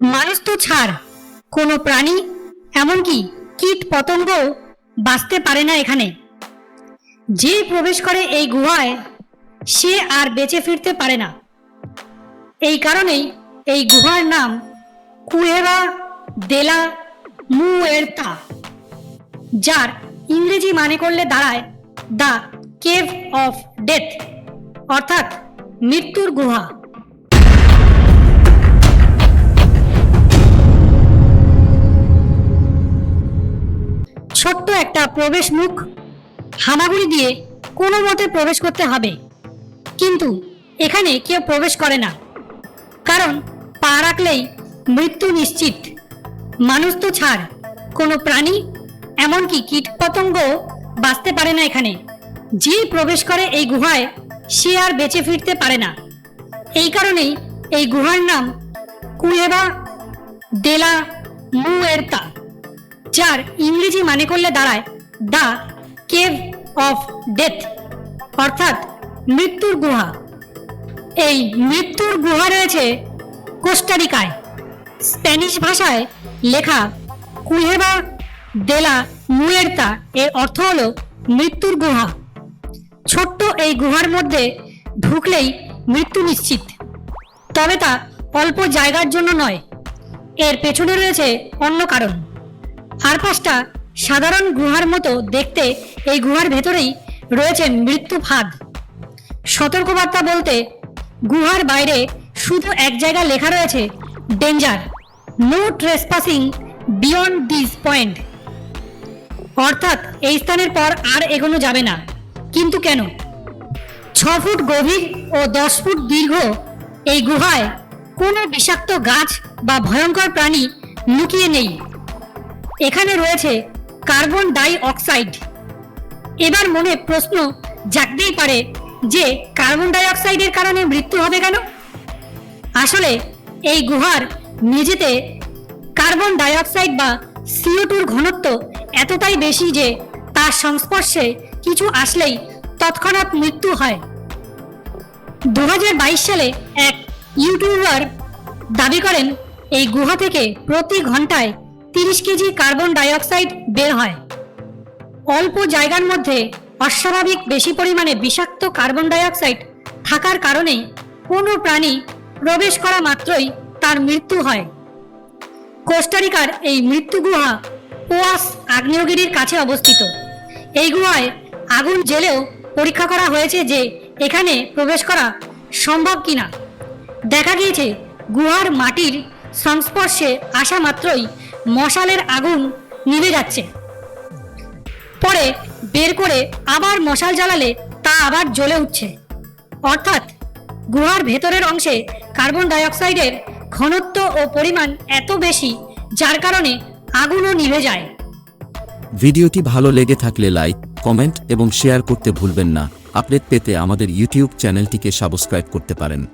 মানুষ তো ছাড়। কোনো প্রাণী, এমনকি কীট পতঙ্গ বাঁচতে পারে না এখানে। যে প্রবেশ করে এই গুহায়, সে আর বেঁচে ফিরতে পারে না। এই কারণেই এই গুহার নাম কুয়েভা দেলা মুয়ের্তা, যার ইংরেজি মানে করলে দাঁড়ায় দ্য কেভ অফ ডেথ, অর্থাৎ মৃত্যুর গুহা। ছোট্ট একটা প্রবেশ মুখ। হামাগুড়ি দিয়ে কোনো মতে প্রবেশ করতে হবে। কিন্তু এখানে কেউ প্রবেশ করে না। কারণ পা রাখলেই মৃত্যু নিশ্চিত। মানুষ তো ছাড়, কোনো প্রাণী, এমনকি কীটপতঙ্গ বাঁচতে পারে না এখানে। যে প্রবেশ করে এই গুহায়, সে আর বেঁচে ফিরতে পারে না। এই কারণেই এই গুহার নাম কুয়েবা দেলা মুয়ের্তা। যার ইংরেজি মানে করলে দাঁড়ায়। দ্য কেভ অফ ডেথ, অর্থাৎ মৃত্যুর গুহা। এই মৃত্যুর গুহা রয়েছে কোস্টারিকায়। স্প্যানিশ ভাষায় লেখা, কুহেবা দেলা মুয়ের্তা এর অর্থ হল মৃত্যুর গুহা। ছোট্ট এই গুহার মধ্যে ঢুকলেই মৃত্যু নিশ্চিত। তবে তা অল্প জায়গার জন্য নয়, এর পেছনে রয়েছে অন্য কারণ। আর পাঁচটা সাধারণ গুহার মতো দেখতে এই গুহার ভেতরেই রয়েছে মৃত্যু ফাঁদ। সতর্কবার্তা বলতে গুহার বাইরে শুধু এক জায়গা লেখা রয়েছে danger no trespassing beyond this point অর্থাৎ এই স্থানের পর আর এগোনো যাবে না। কিন্তু কেন? ছ ফুট গভীর ও দশ ফুট দীর্ঘ এই গুহায় কোনো বিষাক্ত গাছ বা ভয়ঙ্কর প্রাণী লুকিয়ে নেই। এখানে রয়েছে কার্বন ডাই অক্সাইড। এবার মনে প্রশ্ন জাগতেই পারে যে কার্বন ডাই অক্সাইডের কারণে মৃত্যু হবে কেন? আসলে এই গুহার মেঝেতে কার্বন ডাই অক্সাইড বা সিও টুর ঘনত্ব এতটাই বেশি যে তার সংস্পর্শে কিছু আসলেই তৎক্ষণাৎ মৃত্যু হয়। দু হাজার বাইশ সালে এক ইউটিউবার দাবি করেন, এই গুহা থেকে প্রতি ঘন্টায় তিরিশ কেজি কার্বন ডাইঅক্সাইড বের হয়। অল্প জায়গার মধ্যে অস্বাভাবিক বেশি পরিমাণে বিষাক্ত কার্বন ডাইঅক্সাইড থাকার কারণে কোনো প্রাণী প্রবেশ করা মাত্রই তার মৃত্যু হয়। কোস্টারিকার এই মৃত্যু গুহা পোয়াস আগ্নেয়গিরির কাছে অবস্থিত। এই গুহায় আগুন জেলেও পরীক্ষা করা হয়েছে যে এখানে প্রবেশ করা সম্ভব কিনা। দেখা গিয়েছে, গুহার মাটির সংস্পর্শে আসা মাত্রই মশালের আগুন নিভে যাচ্ছে। পরে বের করে আবার মশাল জ্বালালে তা আবার জ্বলে উঠছে। অর্থাৎ গুহার ভেতরের অংশে কার্বন ডাইঅক্সাইডের ঘনত্ব ও পরিমাণ এত বেশি, যার কারণে আগুনও নিভে যায়। ভিডিওটি ভালো লেগে থাকলে লাইক, কমেন্ট এবং শেয়ার করতে ভুলবেন না। আপডেট পেতে আমাদের ইউটিউব চ্যানেলটিকে সাবস্ক্রাইব করতে পারেন।